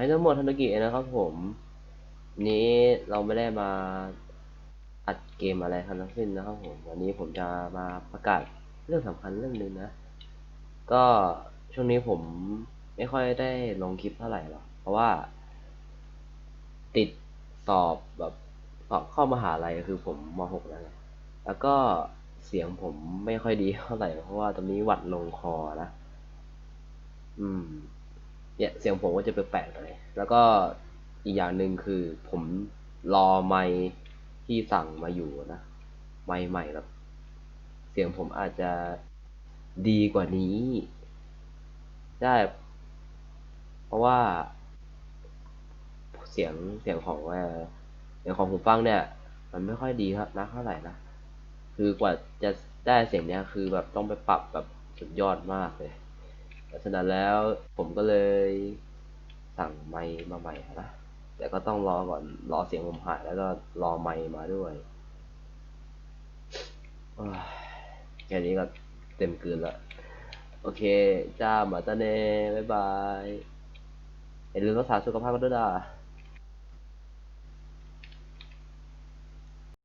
ให้ทั้งหมดธนกินะครับผมนี้เราไม่ได้มาอัดเกมอะไรทั้งสิ้นนะครับผมวันนี้ผมจะมาประกาศเรื่องสำคัญเรื่องหนึ่งนะ ก็ช่วงนี้ผมไม่ค่อยได้ลงคลิปเท่าไหร่หรอกเพราะว่า ติดสอบแบบสอบเข้ามหาลัยคือผมม .6 แล้วแล้วก็เสียงผมไม่ค่อยดีเท่าไหร่เพราะว่าตอนนี้หวัดลงคอนะ อืม เนี่ยเสียงผมก็จะแปลกๆหน่อยแล้วก็อีกอย่างหนึ่งคือผมรอไมค์ที่สั่งมาอยู่นะไมค์ใหม่แบบเสียงผมอาจจะดีกว่านี้ ได้ เพราะว่า เสียงเสียงของเสียงของหูฟังเนี่ย มันไม่ค่อยดีครับนะเท่าไหร่นะคือกว่าจะได้เสียงเนี้ยคือแบบต้องไปปรับแบบสุดยอดมากเลย เพราะฉะนั้นแล้วผมก็เลยสั่งไมค์มาใหม่นะแต่ก็ต้องรอก่อนรอเสียงผมหายแล้วก็รอไมค์มาด้วยแค่นี้ก็เต็มเกินละโอเค จ้าหมาตาเน่ บ๊ายบายอย่าลืมรักษาสุขภาพกันด้วยนะ